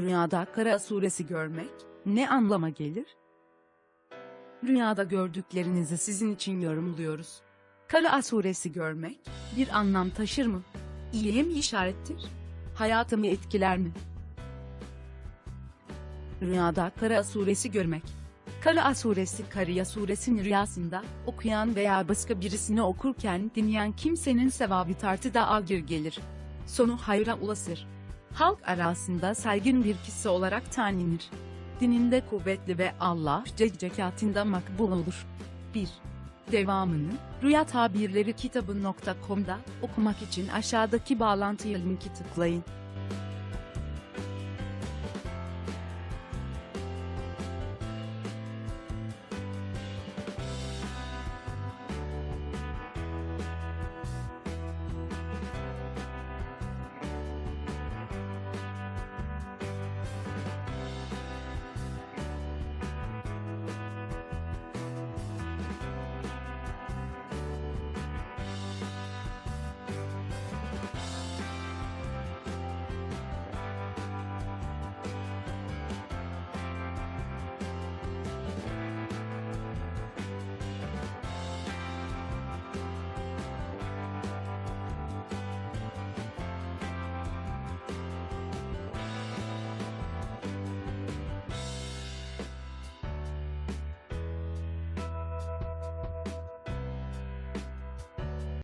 Rüyada Kara suresi görmek ne anlama gelir? Rüyada gördüklerinizi sizin için yorumluyoruz. Kara suresi görmek bir anlam taşır mı? İyiye mi işarettir? Hayatımı etkiler mi? Rüyada Kara suresi görmek. Kara suresi Kariya suresini rüyasında okuyan veya başka birisini okurken dinleyen kimsenin sevabı tartıda agir gelir. Sonu hayra ulaşır. Halk arasında saygın bir kişi olarak tanınır. Dininde kuvvetli ve Allah cekatında makbul olur. 1. Devamını Rüya Tabirleri kitabı.com'da okumak için aşağıdaki bağlantıya linki tıklayın.